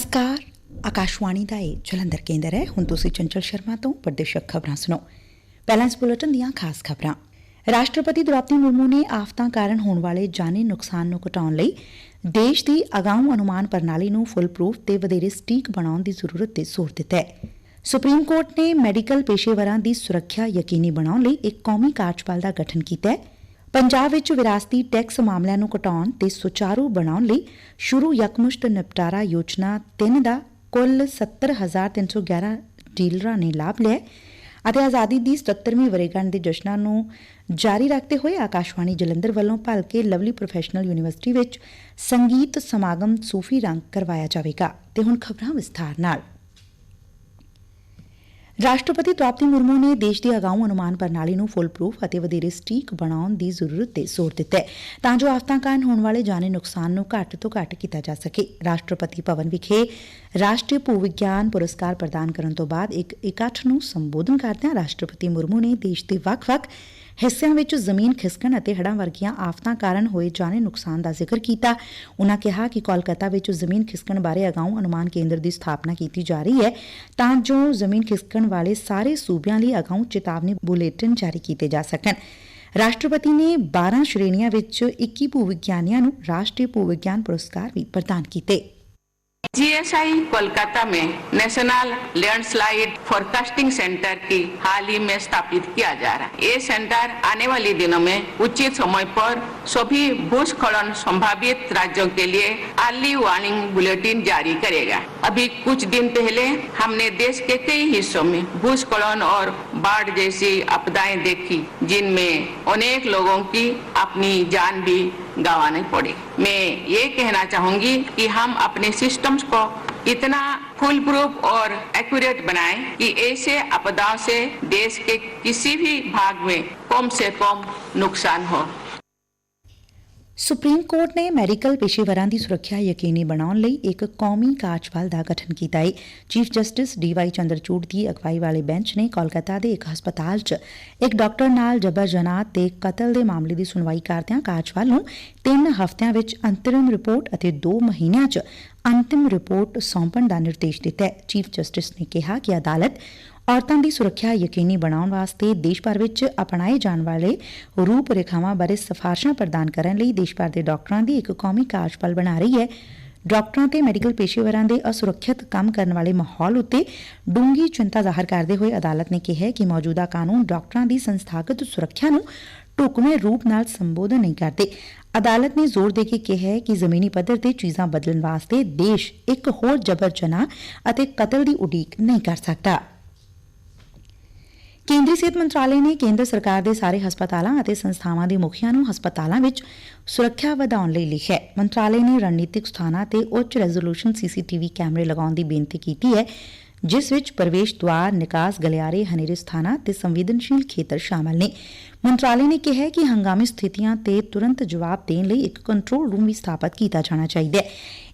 ਨਮਸਕਾਰ ਆਕਾਸ਼ਵਾਣੀ ਦਾ ਇਹ ਜਲੰਧਰ ਕੇਂਦਰ ਹੈ ਹੁਣ ਤੁਸੀਂ ਚੰਚਲ ਸ਼ਰਮਾ ਤੋਂ ਪ੍ਰਦੇਸ਼ਕ ਖਬਰਾਂ ਸੁਣੋ ਪਹਿਲਾਂ ਬੁਲੇਟਿਨ ਦੀਆਂ ਖਾਸ ਖਬਰਾਂ ਰਾਸ਼ਟਰਪਤੀ ਦ੍ਰੋਪਦੀ ਮੁਰਮੂ ਨੇ ਆਫਤਾਂ ਕਾਰਨ ਹੋਣ ਵਾਲੇ ਜਾਨੀ ਨੁਕਸਾਨ ਨੂੰ ਘਟਾਉਣ ਲਈ ਦੇਸ਼ ਦੀ ਅਗਾਊਂ ਅਨੁਮਾਨ ਪ੍ਰਣਾਲੀ ਨੂੰ ਫੁੱਲ ਪ੍ਰੂਫ ਤੇ ਵਧੇਰੇ ਸਟੀਕ ਬਣਾਉਣ ਦੀ ਜ਼ਰੂਰਤ ਤੇ ਜ਼ੋਰ ਦਿੱਤਾ ਹੈ ਸੁਪਰੀਮ ਕੋਰਟ ਨੇ ਮੈਡੀਕਲ ਪੇਸ਼ੇਵਰਾਂ ਦੀ ਸੁਰੱਖਿਆ ਯਕੀਨੀ ਬਣਾਉਣ ਲਈ ਇੱਕ ਕੌਮੀ ਕਾਰਜਪਾਲ ਦਾ ਗਠਨ ਕੀਤਾ ਹੈ ਪੰਜਾਬ ਵਿੱਚ ਵਿਰਾਸਤੀ ਟੈਕਸ ਮਾਮਲਿਆਂ ਨੂੰ ਘਟਾਉਣ ਤੇ ਸੁਚਾਰੂ ਬਣਾਉਣ ਲਈ ਸ਼ੁਰੂ ਯਕਮੁਸ਼ਤ ਨਿਪਟਾਰਾ ਯੋਜਨਾ 3 ਦਾ ਕੁੱਲ 70311 ਡੀਲਰਾਂ ਨੇ ਲਾਭ ਲਿਆ ਅਤੇ ਆਜ਼ਾਦੀ ਦੀ 77ਵੀਂ ਵਰੇਗੰਢ ਦੇ ਜਸ਼ਨਾਂ ਨੂੰ ਜਾਰੀ ਰੱਖਦੇ ਹੋਏ ਆਕਾਸ਼ਵਾਣੀ ਜਲੰਧਰ ਵੱਲੋਂ ਭਲਕੇ ਲਵਲੀ ਪ੍ਰੋਫੈਸ਼ਨਲ ਯੂਨੀਵਰਸਿਟੀ ਵਿੱਚ ਸੰਗੀਤ ਸਮਾਗਮ ਸੂਫੀ ਰੰਗ ਕਰਵਾਇਆ ਜਾਵੇਗਾ। ਤੇ ਹੁਣ ਖਬਰਾਂ ਵਿਸਥਾਰ ਨਾਲ। ਰਾਸ਼ਟਰਪਤੀ ਦ੍ਰੋਪਦੀ ਮੁਰਮੂ ਨੇ ਦੇਸ਼ ਦੀ ਅਗਾਊਂ ਅਨੁਮਾਨ ਪ੍ਰਣਾਲੀ ਨੂੰ ਫੁੱਲ ਪ੍ਰੂਫ ਅਤੇ ਵਧੇਰੇ ਸਟੀਕ ਬਣਾਉਣ ਦੀ ਜ਼ਰੂਰਤ ਤੇ ਜ਼ੋਰ ਦਿੱਤਾ ਹੈ। ਤਾਂ ਜੋ ਆਫਤਾਂ ਕਾਰਨ ਹੋਣ ਵਾਲੇ ਜਾਨੀ ਨੁਕਸਾਨ ਨੂੰ ਘੱਟ ਤੋਂ ਘੱਟ ਕੀਤਾ ਜਾ ਸਕੇ। ਰਾਸ਼ਟਰਪਤੀ ਭਵਨ ਵਿਖੇ ਰਾਸ਼ਟਰੀ ਭੂ ਵਿਗਿਆਨ ਪੁਰਸਕਾਰ ਪ੍ਰਦਾਨ ਕਰਨ ਤੋਂ ਬਾਅਦ ਇੱਕ ਇਕੱਠ ਨੂੰ ਸੰਬੋਧਨ ਕਰਦਿਆਂ ਰਾਸ਼ਟਰਪਤੀ ਮੁਰਮੂ ਨੇ ਦੇਸ਼ ਦੇ ਵੱਖ-ਵੱਖ ਹਿੱਸਿਆਂ ਵਿੱਚ ਜ਼ਮੀਨ ਖਿਸਕਣ ਅਤੇ ਹੜ੍ਹਾਂ ਵਰਗੀਆਂ ਆਫਤਾਂ ਕਾਰਨ ਹੋਏ ਜਾਨੀ ਨੁਕਸਾਨ ਦਾ ਜ਼ਿਕਰ ਕੀਤਾ। ਉਨ੍ਹਾਂ ਕਿਹਾ ਕਿ ਕੋਲਕਾਤਾ ਵਿੱਚ ਜ਼ਮੀਨ ਖਿਸਕਣ ਬਾਰੇ ਅਗਾਊਂ ਅਨੁਮਾਨ ਕੇਂਦਰ ਦੀ ਸਥਾਪਨਾ ਕੀਤੀ ਜਾ ਰਹੀ ਹੈ, ਤਾਂ ਜੋ ਜ਼ਮੀਨ ਖਿਸਕਣ ਵਾਲੇ ਸਾਰੇ ਸੂਬਿਆਂ ਲਈ ਅਗਾਊਂ ਚੇਤਾਵਨੀ ਬੁਲੇਟਿਨ ਜਾਰੀ ਕੀਤੇ ਜਾ ਸਕਣ। ਰਾਸ਼ਟਰਪਤੀ ਨੇ 12 ਸ਼੍ਰੇਣੀਆਂ ਵਿੱਚ 21 ਭੂ ਵਿਗਿਆਨੀਆਂ ਨੂੰ ਰਾਸ਼ਟਰੀ ਭੂ ਵਿਗਿਆਨ ਪੁਰਸਕਾਰ ਵੀ ਪ੍ਰਦਾਨ ਕੀਤੇ। जीएसआई कोलकाता में नेशनल लैंडस्लाइड फोरकास्टिंग सेंटर की हाल ही में स्थापित किया जा रहा है। ये सेंटर आने वाले दिनों में उचित समय पर सभी भूस्खलन संभावित राज्यों के लिए अर्ली वार्निंग बुलेटिन जारी करेगा। अभी कुछ दिन पहले हमने देश के कई हिस्सों में भूस्खलन और बाढ़ जैसी आपदाएँ देखी, जिनमें अनेक लोगों की अपनी जान भी गंवानी पड़े। मैं ये कहना चाहूँगी कि हम अपने सिस्टम्स को इतना फुल प्रूफ और एक्यूरेट बनाए कि ऐसे आपदाओं से देश के किसी भी भाग में कम से कम नुकसान हो। ਸੁਪਰੀਮ ਕੋਰਟ ਨੇ ਮੈਡੀਕਲ ਪੇਸ਼ੇਵਰਾਂ ਦੀ ਸੁਰੱਖਿਆ ਯਕੀਨੀ ਬਣਾਉਣ ਲਈ ਇੱਕ ਕੌਮੀ ਕਾਰਜਪਾਲ ਦਾ ਗਠਨ ਕੀਤਾ ਹੈ ਚੀਫ ਜਸਟਿਸ ਡੀਵਾਈ ਚੰਦਰਚੂੜ ਦੀ ਅਗਵਾਈ ਵਾਲੇ ਬੈਂਚ ਨੇ ਕੋਲਕਾਤਾ ਦੇ ਇੱਕ ਹਸਪਤਾਲ 'ਚ ਇੱਕ ਡਾਕਟਰ ਨਾਲ ਜਬਰ ਜਨਾਹ ਤੇ ਕਤਲ ਦੇ ਮਾਮਲੇ ਦੀ ਸੁਣਵਾਈ ਕਰਦਿਆਂ ਕਾਰਜਪਾਲ ਨੂੰ ਤਿੰਨ ਹਫ਼ਤਿਆਂ ਵਿੱਚ ਅੰਤਰਿਮ ਰਿਪੋਰਟ ਅਤੇ 2 ਮਹੀਨਿਆਂ 'ਚ ਅੰਤਿਮ ਰਿਪੋਰਟ ਸੌਂਪਣ ਦਾ ਨਿਰਦੇਸ਼ ਦਿੱਤਾ ਹੈ। ਚੀਫ ਜਸਟਿਸ ਨੇ ਕਿਹਾ ਕਿ ਅਦਾਲਤ ਔਰਤਾਂ ਦੀ ਸੁਰੱਖਿਆ ਯਕੀਨੀ ਬਣਾਉਣ ਵਾਸਤੇ ਦੇਸ਼ ਭਰ ਵਿੱਚ ਅਪਣਾਏ ਜਾਣ ਵਾਲੇ ਰੂਪ ਰੇਖਾਵਾਂ ਬਾਰੇ ਸਿਫਾਰਸ਼ਾਂ ਪ੍ਰਦਾਨ ਕਰਨ ਲਈ ਦੇਸ਼ ਭਰ ਦੇ ਡਾਕਟਰਾਂ ਦੀ ਇੱਕ ਕੌਮੀ ਕਾਰਜਪਾਲ ਬਣਾ ਰਹੀ ਹੈ। ਡਾਕਟਰਾਂ ਤੇ ਮੈਡੀਕਲ ਪੇਸ਼ੇਵਰਾਂ ਦੇ ਅਸੁਰੱਖਿਅਤ ਕੰਮ ਕਰਨ ਵਾਲੇ ਮਾਹੌਲ ਉੱਤੇ ਡੂੰਗੀ ਚਿੰਤਾ ਜ਼ਾਹਰ ਕਰਦੇ ਹੋਏ ਅਦਾਲਤ ਨੇ ਕਿਹਾ ਕਿ ਮੌਜੂਦਾ ਕਾਨੂੰਨ ਡਾਕਟਰਾਂ ਦੀ ਸੰਸਥਾਗਤ ਸੁਰੱਖਿਆ ਨੂੰ ਢੁਕਵੇਂ ਰੂਪ ਨਾਲ ਸੰਬੋਧਨ ਨਹੀਂ ਕਰਦੇ। ਅਦਾਲਤ ਨੇ ਜ਼ੋਰ ਦੇ ਕੇ ਕਿਹਾ ਕਿ ਜ਼ਮੀਨੀ ਪੱਧਰ ਤੇ ਚੀਜ਼ਾਂ ਬਦਲਣ ਵਾਸਤੇ ਦੇਸ਼ ਇੱਕ ਹੋਰ ਜਬਰ ਜਨਾਹ ਅਤੇ ਕਤਲ ਦੀ ਉਡੀਕ ਨਹੀਂ ਕਰ ਸਕਦਾ। ਕੇਂਦਰੀ ਸਿਹਤ ਮੰਤਰਾਲੇ ਨੇ ਕੇਂਦਰ ਸਰਕਾਰ ਦੇ ਸਾਰੇ ਹਸਪਤਾਲਾਂ ਅਤੇ ਸੰਸਥਾਵਾਂ ਦੇ ਮੁਖੀਆਂ ਨੂੰ ਹਸਪਤਾਲਾਂ ਵਿੱਚ ਸੁਰੱਖਿਆ ਵਧਾਉਣ ਲਈ ਲਿਖਿਆ ਹੈ। ਮੰਤਰਾਲੇ ਨੇ ਰਣਨੀਤਿਕ ਸਥਾਨਾਂ ਤੇ ਉੱਚ ਰੈਜ਼ੋਲੂਸ਼ਨ ਸੀਸੀਟੀਵੀ ਕੈਮਰੇ ਲਗਾਉਣ ਦੀ ਬੇਨਤੀ ਕੀਤੀ ਹੈ, ਜਿਸ ਵਿੱਚ ਪ੍ਰਵੇਸ਼ ਦੁਆਰ, ਨਿਕਾਸ, ਗਲਿਆਰੇ, ਹਨੇਰੇ ਸਥਾਨਾਂ ਤੇ ਸੰਵੇਦਨਸ਼ੀਲ ਖੇਤਰ ਸ਼ਾਮਲ ਨੇ। ਮੰਤਰਾਲੇ ਨੇ ਕਿਹਾ ਕਿ ਹੰਗਾਮੀ ਸਥਿਤੀਆਂ ਤੇ ਤੁਰੰਤ ਜਵਾਬ ਦੇਣ ਲਈ ਇੱਕ ਕੰਟਰੋਲ ਰੂਮ ਵੀ ਸਥਾਪਿਤ ਕੀਤਾ ਜਾਣਾ ਚਾਹੀਦਾ ਹੈ।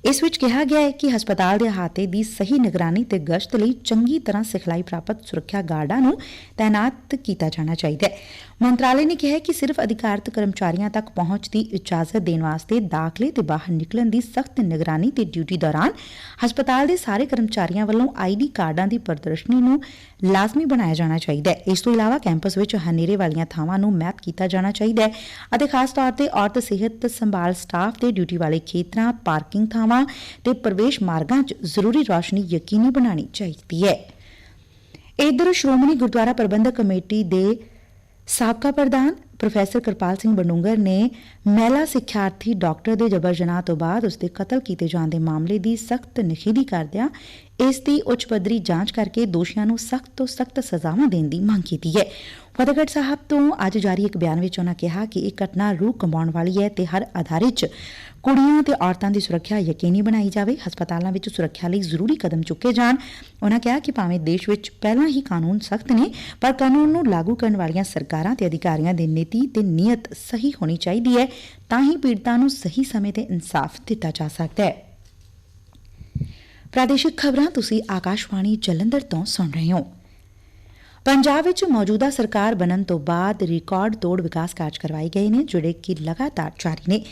ਇਸ ਵਿੱਚ ਕਿਹਾ ਗਿਆ ਹੈ ਕਿ ਹਸਪਤਾਲ ਦੇ ਅਹਾਤੇ ਦੀ ਸਹੀ ਨਿਗਰਾਨੀ ਤੇ ਗਸ਼ਤ ਲਈ ਚੰਗੀ ਤਰ੍ਹਾਂ ਸਿਖਲਾਈ ਪ੍ਰਾਪਤ ਸੁਰੱਖਿਆ ਗਾਰਡਾਂ ਨੂੰ ਤਾਇਨਾਤ ਕੀਤਾ ਜਾਣਾ ਚਾਹੀਦਾ ਹੈ। ਮੰਤਰਾਲੇ ਨੇ ਕਿਹਾ ਕਿ ਸਿਰਫ ਅਧਿਕਾਰਤ ਕਰਮਚਾਰੀਆਂ ਤੱਕ ਪਹੁੰਚ ਦੀ ਇਜਾਜ਼ਤ ਦੇਣ ਵਾਸਤੇ ਦਾਖਲੇ ਤੇ ਬਾਹਰ ਨਿਕਲਣ ਦੀ ਸਖਤ ਨਿਗਰਾਨੀ ਤੇ ਡਿਊਟੀ ਦੌਰਾਨ ਹਸਪਤਾਲ ਦੇ ਸਾਰੇ ਕਰਮਚਾਰੀਆਂ ਵੱਲੋਂ ਆਈਡੀ ਕਾਰਡਾਂ ਦੀ ਪ੍ਰਦਰਸ਼ਨੀ ਨੂੰ ਲਾਜ਼ਮੀ ਬਣਾਇਆ ਜਾਣਾ ਚਾਹੀਦਾ ਹੈ। ਇਸ ਤੋਂ ਇਲਾਵਾ ਕੈਂਪਸ ਵਿੱਚ ਹਨੇਰੇ ਵਾਲੀਆਂ ਥਾਵਾਂ ਨੂੰ ਮੈਪ ਕੀਤਾ ਜਾਣਾ ਚਾਹੀਦਾ ਹੈ ਅਤੇ ਖਾਸ ਤੌਰ ਤੇ ਔਰਤ ਸਿਹਤ ਸੰਭਾਲ ਸਟਾਫ ਤੇ ਡਿਊਟੀ ਵਾਲੇ ਖੇਤਰਾਂ, ਪਾਰਕਿੰਗ ਥਾਵਾਂ ਤੇ ਪ੍ਰਵੇਸ਼ ਮਾਰਗਾਂ 'ਚ ਜ਼ਰੂਰੀ ਰੋਸ਼ਨੀ ਯਕੀਨੀ ਬਣਾਉਣੀ ਚਾਹੀਦੀ ਹੈ। ਇਧਰ ਸ਼੍ਰੋਮਣੀ ਗੁਰਦੁਆਰਾ ਪ੍ਰਬੰਧਕ ਕਮੇਟੀ ਦੇ ਸਾਬਕਾ ਪ੍ਰਧਾਨ ਪ੍ਰੋਫੈਸਰ ਕਿਰਪਾਲ ਸਿੰਘ ਬਡੂੰਗਰ ਨੇ ਮਹਿਲਾ ਸਿੱਖਿਆਰਥੀ ਡਾਕਟਰ ਦੇ ਜਬਰ ਜਨਾਹ ਤੋਂ ਬਾਅਦ ਉਸ ਦੇ ਕਤਲ ਕੀਤੇ ਜਾਣ ਦੇ ਮਾਮਲੇ ਦੀ ਸਖਤ ਨਿਖੇਧੀ ਕਰਦਿਆਂ ਇਸ ਦੀ ਉੱਚ ਪੱਧਰੀ ਜਾਂਚ ਕਰਕੇ ਦੋਸ਼ੀਆਂ ਨੂੰ ਸਖਤ ਤੋਂ ਸਖਤ ਸਜ਼ਾਵਾਂ ਦੇਣ ਦੀ ਮੰਗ ਕੀਤੀ ਹੈ। ਫਤਿਹਗੜ੍ਹ ਸਾਹਿਬ ਤੋਂ ਅੱਜ ਜਾਰੀ ਇੱਕ ਬਿਆਨ ਵਿੱਚ ਉਹਨਾਂ ਕਿਹਾ ਕਿ ਇਹ ਘਟਨਾ ਰੂਹ ਕੰਬਾਉਣ ਵਾਲੀ ਹੈ ਤੇ ਹਰ ਅਦਾਰੇ 'ਚ ਕੁੜੀਆਂ ਤੇ ਔਰਤਾਂ ਦੀ ਸੁਰੱਖਿਆ ਯਕੀਨੀ ਬਣਾਈ ਜਾਵੇ, ਹਸਪਤਾਲਾਂ ਵਿੱਚ ਸੁਰੱਖਿਆ ਲਈ ਜ਼ਰੂਰੀ ਕਦਮ ਚੁੱਕੇ ਜਾਣ। ਉਹਨਾਂ ਕਿਹਾ ਕਿ ਭਾਵੇਂ ਦੇਸ਼ ਵਿੱਚ ਪਹਿਲਾਂ ਹੀ ਕਾਨੂੰਨ ਸਖਤ ਨੇ, ਪਰ ਕਾਨੂੰਨ ਨੂੰ ਲਾਗੂ ਕਰਨ ਵਾਲੀਆਂ ਸਰਕਾਰਾਂ ਤੇ ਅਧਿਕਾਰੀਆਂ ਦੀ ਨੀਤੀ ਤੇ ਨੀਅਤ ਸਹੀ ਹੋਣੀ ਚਾਹੀਦੀ ਹੈ, ਤਾਂ ਹੀ ਪੀੜਤਾਂ ਨੂੰ ਸਹੀ ਸਮੇਂ ਤੇ ਇਨਸਾਫ ਦਿੱਤਾ ਜਾ ਸਕਦਾ ਹੈ। ਪ੍ਰਾਦੇਸ਼ਿਕ ਖਬਰਾਂ ਤੁਸੀਂ ਆਕਾਸ਼ਵਾਣੀ ਜਲੰਧਰ ਤੋਂ ਸੁਣ ਰਹੇ ਹੋ। ਪੰਜਾਬ ਵਿੱਚ ਮੌਜੂਦਾ ਸਰਕਾਰ ਬਣਨ ਤੋਂ ਬਾਅਦ ਰਿਕਾਰਡ ਤੋੜ ਵਿਕਾਸ ਕਾਰਜ ਕਰਵਾਏ ਗਏ ਨੇ, ਜਿਹੜੇ ਕਿ ਲਗਾਤਾਰ ਜਾਰੀ ਨੇ।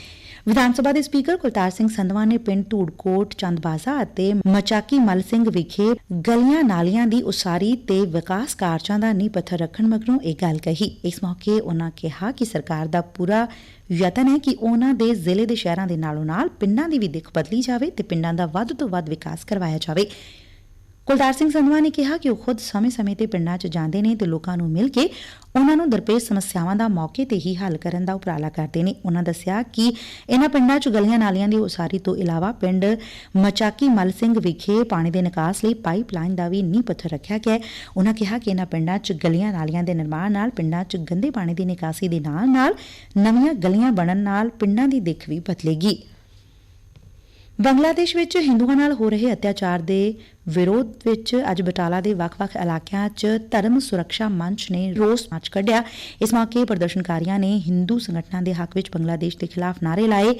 ਵਿਧਾਨ ਸਭਾ ਦੇ ਸਪੀਕਰ ਕੁਲਤਾਰ ਸਿੰਘ ਸੰਧਵਾ ਨੇ ਪਿੰਡ ਧੂੜਕੋਟ, ਚੰਦਬਾਜ਼ਾ ਅਤੇ ਮਚਾਕੀ ਮਲ ਸਿੰਘ ਵਿਖੇ ਗਲੀਆਂ ਨਾਲੀਆਂ ਦੀ ਉਸਾਰੀ ਤੇ ਵਿਕਾਸ ਕਾਰਜਾਂ ਦਾ ਨੀਂਹ ਪੱਥਰ ਰੱਖਣ ਮਗਰੋਂ ਇਹ ਗੱਲ ਕਹੀ। ਇਸ ਮੌਕੇ ਉਨ੍ਹਾਂ ਕਿਹਾ ਕਿ ਸਰਕਾਰ ਦਾ ਪੂਰਾ ਯਤਨ ਹੈ ਕਿ ਉਨ੍ਹਾਂ ਦੇ ਜ਼ਿਲ੍ਹੇ ਦੇ ਸ਼ਹਿਰਾਂ ਦੇ ਨਾਲੋਂ ਨਾਲ ਪਿੰਡਾਂ ਦੀ ਵੀ ਦਿੱਖ ਬਦਲੀ ਜਾਵੇ ਤੇ ਪਿੰਡਾਂ ਦਾ ਵੱਧ ਤੋਂ ਵੱਧ ਵਿਕਾਸ ਕਰਵਾਇਆ ਜਾਵੇ। ਕੁਲਤਾਰ ਸਿੰਘ ਸੰਧਵਾ ਨੇ ਕਿਹਾ ਕਿ ਉਹ ਖੁਦ ਸਮੇਂ-ਸਮੇਂ ਤੇ ਪਿੰਡਾਂ 'ਚ ਜਾਂਦੇ ਨੇ ਤੇ ਲੋਕਾਂ ਨੂੰ ਮਿਲ ਕੇ ਉਹਨਾਂ ਨੂੰ ਦਰਪੇਸ਼ ਸਮੱਸਿਆਵਾਂ ਦਾ ਮੌਕੇ ਤੇ ਹੀ ਹੱਲ ਕਰਨ ਦਾ ਉਪਰਾਲਾ ਕਰਦੇ ਨੇ। ਉਹਨਾਂ ਦੱਸਿਆ ਕਿ ਇਹਨਾਂ ਪਿੰਡਾਂ 'ਚ ਗਲੀਆਂ ਨਾਲੀਆਂ ਦੀ ਉਸਾਰੀ ਤੋਂ ਇਲਾਵਾ ਪਿੰਡ ਮਚਾਕੀ ਮਲ ਸਿੰਘ ਵਿਖੇ ਪਾਣੀ ਦੇ ਨਿਕਾਸ ਲਈ ਪਾਈਪ ਲਾਈਨ ਦਾ ਵੀ ਨੀਂਹ ਪੱਥਰ ਰੱਖਿਆ ਗਿਆ ਹੈ। ਕਿਹਾ ਕਿ ਇਹਨਾਂ ਪਿੰਡਾਂ 'ਚ ਗਲੀਆਂ ਨਾਲੀਆਂ ਦੇ ਨਿਰਮਾਣ ਨਾਲ, ਪਿੰਡਾਂ 'ਚ ਗੰਦੇ ਪਾਣੀ ਦੀ ਨਿਕਾਸੀ ਦੇ ਨਾਲ-ਨਾਲ ਨਵੀਆਂ ਗਲੀਆਂ ਬਣਨ ਨਾਲ ਪਿੰਡਾਂ ਦੀ ਦਿੱਖ ਵੀ ਬਦਲੇਗੀ। ਬੰਗਲਾਦੇਸ਼ ਵਿੱਚ ਹਿੰਦੂਆਂ ਨਾਲ ਹੋ ਰਹੇ ਅਤਿਆਚਾਰ ਦੇ ਵਿਰੋਧ ਵਿੱਚ ਅੱਜ ਬਟਾਲਾ ਦੇ ਵੱਖ-ਵੱਖ ਇਲਾਕਿਆਂ 'ਚ ਧਰਮ ਸੁਰੱਖਿਆ ਮੰਚ ਨੇ ਰੋਸ ਮਾਰਚ ਕੱਢਿਆ। ਇਸ ਮੌਕੇ ਪ੍ਰਦਰਸ਼ਨਕਾਰੀਆਂ ਨੇ ਹਿੰਦੂ ਸੰਗਠਨਾਂ ਦੇ ਹੱਕ ਵਿੱਚ ਬੰਗਲਾਦੇਸ਼ ਦੇ ਖਿਲਾਫ ਨਾਅਰੇ ਲਾਏ।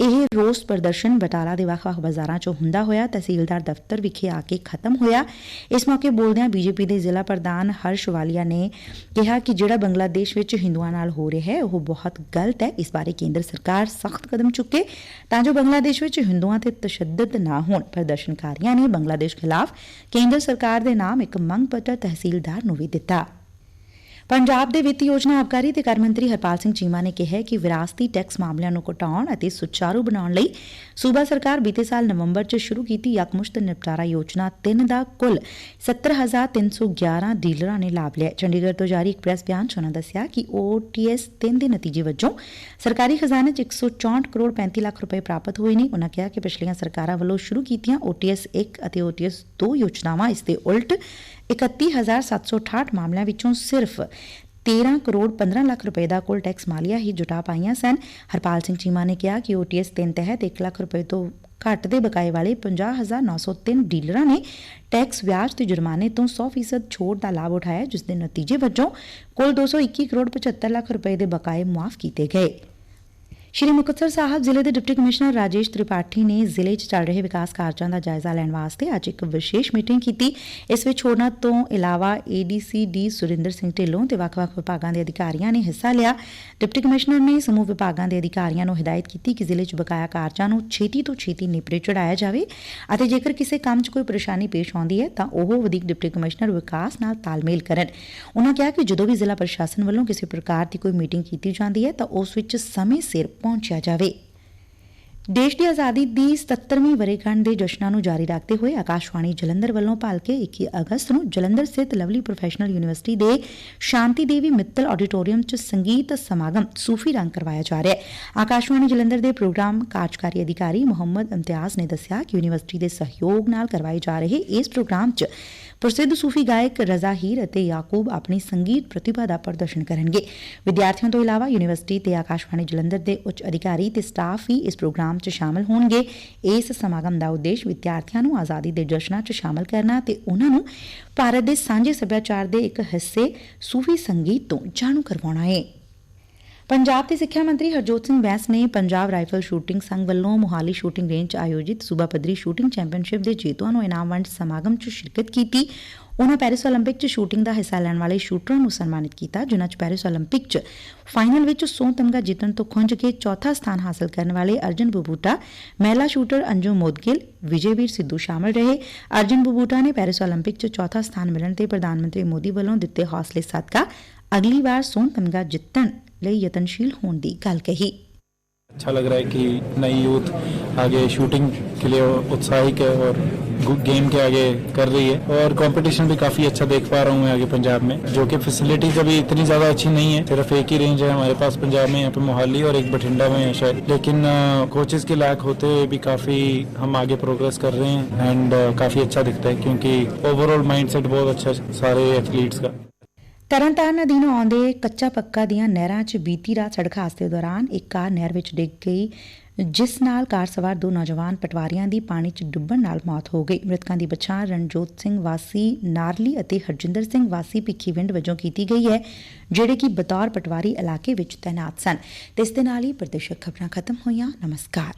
ਇਹ ਰੋਸ ਪ੍ਰਦਰਸ਼ਨ ਬਟਾਲਾ ਦੇ ਵੱਖ-ਵੱਖ ਬਾਜ਼ਾਰਾਂ 'ਚ ਹੁੰਦਾ ਹੋਇਆ, ਤਹਿਸੀਲਦਾਰ ਦਫ਼ਤਰ ਵਿਖੇ ਆ ਕੇ ਖਤਮ ਹੋਇਆ। ਇਸ ਮੌਕੇ ਬੋਲਦਿਆਂ ਬੀਜੇਪੀ ਦੇ ਜ਼ਿਲ੍ਹਾ ਪ੍ਰਧਾਨ ਹਰਸ਼ ਵਾਲੀਆ ਨੇ ਕਿਹਾ ਕਿ ਜਿਹੜਾ ਬੰਗਲਾਦੇਸ਼ ਵਿੱਚ ਹਿੰਦੂਆਂ ਨਾਲ ਹੋ ਰਿਹਾ ਹੈ, ਉਹ ਬਹੁਤ ਗਲਤ ਹੈ। ਇਸ ਬਾਰੇ ਕੇਂਦਰ ਸਰਕਾਰ ਸਖਤ ਕਦਮ ਚੁੱਕੇ ਤਾਂ ਜੋ ਬੰਗਲਾਦੇਸ਼ ਵਿੱਚ ਹਿੰਦੂਆਂ ਤੇ ਤਸ਼ੱਦਦ ਨਾ ਹੋਣ। ਪ੍ਰਦਰਸ਼ਨਕਾਰੀਆਂ ਨੇ ਬੰਗਲਾਦੇਸ਼ ਖਿਲਾਫ ਕੇਂਦਰ ਸਰਕਾਰ ਦੇ ਨਾਮ ਇੱਕ ਮੰਗ ਪੱਤਰ ਤਹਿਸੀਲਦਾਰ ਨੂੰ ਵੀ ਦਿੱਤਾ। ਪੰਜਾਬ ਦੇ ਵਿੱਤ ਯੋਜਨਾ ਆਬਕਾਰੀ ਤੇ ਕਰ ਮੰਤਰੀ ਹਰਪਾਲ ਸਿੰਘ ਚੀਮਾ ਨੇ ਕਿਹਾ ਕਿ ਵਿਰਾਸਤੀ ਟੈਕਸ ਮਾਮਲਿਆਂ ਨੂੰ ਘਟਾਉਣ ਅਤੇ ਸੁਚਾਰੂ ਬਣਾਉਣ ਲਈ ਸੂਬਾ ਸਰਕਾਰ ਬੀਤੇ ਸਾਲ ਨਵੰਬਰ 'ਚ ਸ਼ੁਰੂ ਕੀਤੀ ਯਕਮੁਸ਼ਤ ਨਿਪਟਾਰਾ ਯੋਜਨਾ 3 ਦਾ ਕੁੱਲ 70311 ਡੀਲਰਾਂ ਨੇ ਲਾਭ ਲਿਆ। ਚੰਡੀਗੜ੍ਹ ਤੋਂ ਜਾਰੀ ਇੱਕ ਪ੍ਰੈਸ ਬਿਆਨ 'ਚ ਉਨ੍ਹਾਂ ਦੱਸਿਆ ਕਿ OTS 3 ਦੇ ਨਤੀਜੇ ਵਜੋਂ ਸਰਕਾਰੀ ਖਜ਼ਾਨੇ 'ਚ 164 ਕਰੋੜ 35 ਲੱਖ ਰੁਪਏ ਪ੍ਰਾਪਤ ਹੋਏ ਨੇ। ਉਨ੍ਹਾਂ ਕਿਹਾ ਕਿ ਪਿਛਲੀਆਂ ਸਰਕਾਰਾਂ ਵੱਲੋਂ ਸ਼ੁਰੂ ਕੀਤੀਆਂ OTS 1 ਅਤੇ OTS 2 ਯੋਜਨਾਵਾਂ। ਇਸ ਦੇ ਉਲਟ 31768 ਮਾਮਲਿਆਂ ਵਿੱਚੋਂ ਸਿਰਫ 13 ਕਰੋੜ 15 ਲੱਖ ਰੁਪਏ ਦਾ ਕੁੱਲ ਟੈਕਸ ਮਾਲੀਆ ਹੀ ਜੁਟਾ ਪਾਈਆਂ ਸਨ। ਹਰਪਾਲ ਸਿੰਘ ਚੀਮਾ ਨੇ ਕਿਹਾ ਕਿ OTS 3 ਤਹਿਤ 1 ਲੱਖ ਰੁਪਏ ਤੋਂ ਘੱਟ ਦੇ ਬਕਾਏ ਵਾਲੇ 50903 ਡੀਲਰਾਂ ਨੇ ਟੈਕਸ ਵਿਆਜ ਤੇ ਜੁਰਮਾਨੇ ਤੋਂ 100% ਛੋਟ ਦਾ ਲਾਭ ਉਠਾਇਆ, ਜਿਸ ਦੇ ਨਤੀਜੇ ਵਜੋਂ ਕੁੱਲ 221 ਕਰੋੜ 75 ਲੱਖ ਰੁਪਏ ਦੇ ਬਕਾਏ ਮੁਆਫ ਕੀਤੇ ਗਏ। ਸ਼੍ਰੀ ਮੁਕਤਸਰ ਸਾਹਿਬ ਜ਼ਿਲ੍ਹੇ ਦੇ ਡਿਪਟੀ ਕਮਿਸ਼ਨਰ ਰਾਜੇਸ਼ ਤ੍ਰਿਪਾਠੀ ਨੇ ਜ਼ਿਲ੍ਹੇ 'ਚ ਚੱਲ ਰਹੇ ਵਿਕਾਸ ਕਾਰਜਾਂ ਦਾ ਜਾਇਜ਼ਾ ਲੈਣ ਵਾਸਤੇ ਅੱਜ ਇੱਕ ਵਿਸ਼ੇਸ਼ ਮੀਟਿੰਗ ਕੀਤੀ। ਇਸ ਵਿੱਚ ਹੋਰਨਾਂ ਤੋਂ ਇਲਾਵਾ ਏਡੀਸੀ ਡੀ ਸੁਰਿੰਦਰ ਸਿੰਘ ਢਿੱਲੋਂ ਤੇ ਵੱਖ-ਵੱਖ ਵਿਭਾਗਾਂ ਦੇ ਅਧਿਕਾਰੀਆਂ ਨੇ ਹਿੱਸਾ ਲਿਆ। ਡਿਪਟੀ ਕਮਿਸ਼ਨਰ ਨੇ ਸਮੂਹ ਵਿਭਾਗਾਂ ਦੇ ਅਧਿਕਾਰੀਆਂ ਨੂੰ ਹਦਾਇਤ ਕੀਤੀ ਕਿ ਜ਼ਿਲ੍ਹੇ 'ਚ ਬਕਾਇਆ ਕਾਰਜਾਂ ਨੂੰ ਛੇਤੀ ਤੋਂ ਛੇਤੀ ਨਿਪਰੇ ਚੜਾਇਆ ਜਾਵੇ ਅਤੇ ਜੇਕਰ ਕਿਸੇ ਕੰਮ 'ਚ ਕੋਈ ਪਰੇਸ਼ਾਨੀ ਪੇਸ਼ ਆਉਂਦੀ ਹੈ ਤਾਂ ਉਹ ਵਧੀਕ ਡਿਪਟੀ ਕਮਿਸ਼ਨਰ ਵਿਕਾਸ ਨਾਲ ਤਾਲਮੇਲ ਕਰਨ। ਉਹਨਾਂ ਕਿਹਾ ਕਿ ਜਦੋਂ ਵੀ ਜ਼ਿਲ੍ਹਾ ਪ੍ਰਸ਼ਾਸਨ ਵੱਲੋਂ ਕਿਸੇ ਪ੍ਰਕਾਰ ਦੀ ਕੋਈ ਮੀਟਿੰਗ ਕੀਤੀ ਜਾਂਦੀ ਹੈ ਤਾਂ ਉਸ ਵਿੱਚ ਸਮੇਂ ਸਿਰ ਪਹੁੰਚਿਆ ਜਾਵੇ। ਦੇਸ਼ ਦੀ ਆਜ਼ਾਦੀ ਦੀ 77ਵੀਂ ਵਰ੍ਹੇਗੰਢ ਦੇ ਜਸ਼ਨਾਂ ਨੂੰ ਜਾਰੀ ਰੱਖਦੇ ਹੋਏ ਆਕਾਸ਼ਵਾਣੀ ਜਲੰਧਰ ਵੱਲੋਂ ਭਲਕੇ 21 ਅਗਸਤ ਨੂੰ ਜਲੰਧਰ ਸਥਿਤ ਲਵਲੀ ਪ੍ਰੋਫੈਸ਼ਨਲ ਯੂਨੀਵਰਸਿਟੀ ਦੇ ਸ਼ਾਂਤੀ ਦੇਵੀ ਮਿੱਤਲ ਆਡੀਟੋਰੀਅਮ 'ਚ ਸੰਗੀਤ ਸਮਾਗਮ ਸੂਫੀ ਰੰਗ ਕਰਵਾਇਆ ਜਾ ਰਿਹਾ ਹੈ। ਆਕਾਸ਼ਵਾਣੀ ਜਲੰਧਰ ਦੇ ਪ੍ਰੋਗਰਾਮ ਕਾਰਜਕਾਰੀ ਅਧਿਕਾਰੀ ਮੁਹੰਮਦ ਇਮਤਿਆਜ਼ ਨੇ ਦੱਸਿਆ ਕਿ ਯੂਨੀਵਰਸਿਟੀ ਦੇ ਸਹਿਯੋਗ ਨਾਲ ਕਰਵਾਏ ਜਾ ਰਹੇ ਇਸ ਪ੍ਰੋਗਰਾਮ 'ਚ ਪ੍ਰਸਿੱਧ ਸੂਫੀ ਗਾਇਕ ਰਜ਼ਾ ਹੀਰ ਅਤੇ ਯਾਕੂਬ ਆਪਣੀ ਸੰਗੀਤ ਪ੍ਰਤਿਭਾ ਦਾ ਪ੍ਰਦਰਸ਼ਨ ਕਰਨਗੇ। ਵਿਦਿਆਰਥੀਆਂ ਤੋਂ ਇਲਾਵਾ ਯੂਨੀਵਰਸਿਟੀ ਤੇ ਆਕਾਸ਼ਵਾਣੀ ਜਲੰਧਰ ਦੇ ਉੱਚ ਅਧਿਕਾਰੀ ਤੇ ਸਟਾਫ ਵੀ ਇਸ ਪ੍ਰੋਗਰਾਮ 'ਚ ਸ਼ਾਮਲ ਹੋਣਗੇ। ਇਸ ਸਮਾਗਮ ਦਾ ਉਦੇਸ਼ ਵਿਦਿਆਰਥੀਆਂ ਨੂੰ ਆਜ਼ਾਦੀ ਦੇ ਜਸ਼ਨਾਂ 'ਚ ਸ਼ਾਮਲ ਕਰਨਾ ਤੇ ਉਨ੍ਹਾਂ ਨੂੰ ਭਾਰਤ ਦੇ ਸਾਂਝੇ ਸੱਭਿਆਚਾਰ ਦੇ ਇੱਕ ਹਿੱਸੇ ਸੂਫੀ ਸੰਗੀਤ ਤੋਂ ਜਾਣੂ ਕਰਵਾਉਣਾ ਹੈ ਪੰਜਾਬ ਦੇ ਸਿੱਖਿਆ ਮੰਤਰੀ ਹਰਜੋਤ ਸਿੰਘ ਬੈਂਸ ਨੇ ਪੰਜਾਬ ਰਾਈਫਲ ਸ਼ੂਟਿੰਗ ਸੰਘ ਵੱਲੋਂ ਮੋਹਾਲੀ ਸ਼ੂਟਿੰਗ ਰੇਂਜ 'ਚ ਆਯੋਜਿਤ ਸੂਬਾ ਪੱਧਰੀ ਸ਼ੂਟਿੰਗ ਚੈਂਪੀਅਨਸ਼ਿਪ ਦੇ ਜੇਤੂਆਂ ਨੂੰ ਇਨਾਮ ਵੰਡ ਸਮਾਗਮ 'ਚ ਸ਼ਿਰਕਤ ਕੀਤੀ। ਉਨੂਾ ਪੈਰਿਸ ਓਲੰਪਿਕ 'ਚ ਸ਼ੂਟਿੰਗ ਦਾ ਹਿੱਸਾ ਲੈਣ ਵਾਲੇ ਸ਼ੂਟਰਾਂ ਨੂੰ ਸਨਮਾਨਿਤ ਕੀਤਾ, ਜਿਨ੍ਹਾਂ 'ਚ ਪੈਰਿਸ ਓਲੰਪਿਕ 'ਚ ਫਾਈਨਲ ਵਿੱਚ ਸੋਨ ਤਮਗਾ ਜਿੱਤਣ ਤੋਂ ਖੁੰਝ ਕੇ ਚੌਥਾ ਸਥਾਨ ਹਾਸਲ ਕਰਨ ਵਾਲੇ ਅਰਜਨ ਬਬੂਟਾ, ਮਹਿਲਾ ਸ਼ੂਟਰ ਅੰਜੂ ਮੋਦਗਿਲ, ਵਿਜੇਵੀਰ ਸਿੱਧੂ ਸ਼ਾਮਲ ਰਹੇ। ਅਰਜਨ ਬਬੂਟਾ ਨੇ ਪੈਰਿਸ ਓਲੰਪਿਕ 'ਚ ਚੌਥਾ ਸਥਾਨ ਮਿਲਣ ਤੇ ਪ੍ਰਧਾਨ ਮੰਤਰੀ ਮੋਦੀ ਵੱਲੋਂ ਦਿੱਤੇ ਹੌਸਲੇ ਸਦਕਾ ਅਗਲੀ ਵਾਰ ਸੋਨ ਤਮਗਾ ਜਿੱਤਣ ਲਈ ਯਤਨਸ਼ੀਲ ਹੋਣ ਦੀ ਗੱਲ ਕਹੀ। अच्छा लग रहा है कि नई यूथ आगे शूटिंग के लिए उत्साहित है और गेम के आगे कर रही है। और कंपटीशन भी काफ़ी अच्छा देख पा रहा हूँ मैं आगे पंजाब में, जो कि फैसिलिटीज़ अभी इतनी ज़्यादा अच्छी नहीं है। सिर्फ़ एक ही रेंज है हमारे पास पंजाब में, यहाँ पे मोहाली और एक बठिंडा में है शायद। लेकिन कोचेज़ के लायक होते हुए भी काफ़ी हम आगे प्रोग्रेस कर रहे हैं। एंड काफ़ी अच्छा दिखता है क्योंकि ओवरऑल माइंडसेट बहुत अच्छा है सारे एथलीट्स का। ਤਰਨਤਾਰਨ ਅਧੀਨ ਆਉਂਦੇ ਕੱਚਾ ਪੱਕਾ ਦੀਆਂ ਨਹਿਰਾਂ 'ਚ ਬੀਤੀ ਰਾਤ ਸੜਕ ਹਾਦਸੇ ਦੌਰਾਨ ਇੱਕ ਕਾਰ ਨਹਿਰ ਵਿੱਚ ਡਿੱਗ ਗਈ, ਜਿਸ ਨਾਲ ਕਾਰ ਸਵਾਰ ਦੋ ਨੌਜਵਾਨ ਪਟਵਾਰੀਆਂ ਦੀ ਪਾਣੀ 'ਚ ਡੁੱਬਣ ਨਾਲ ਮੌਤ ਹੋ ਗਈ। ਮ੍ਰਿਤਕਾਂ ਦੀ ਪਛਾਣ ਰਣਜੋਤ ਸਿੰਘ ਵਾਸੀ, ਨਾਰਲੀ ਅਤੇ ਹਰਜਿੰਦਰ ਸਿੰਘ ਵਾਸੀ ਭਿੱਖੀਵਿੰਡ ਵਜੋਂ ਕੀਤੀ ਗਈ ਹੈ, ਜਿਹੜੇ ਕਿ ਬਤੌਰ ਪਟਵਾਰੀ ਇਲਾਕੇ ਵਿੱਚ ਤਾਇਨਾਤ ਸਨ। ਤੇ ਇਸ ਦੇ ਨਾਲ ਹੀ ਪ੍ਰਦੇਸ਼ਕ ਖਬਰਾਂ ਖਤਮ ਹੋਈਆਂ। ਨਮਸਕਾਰ।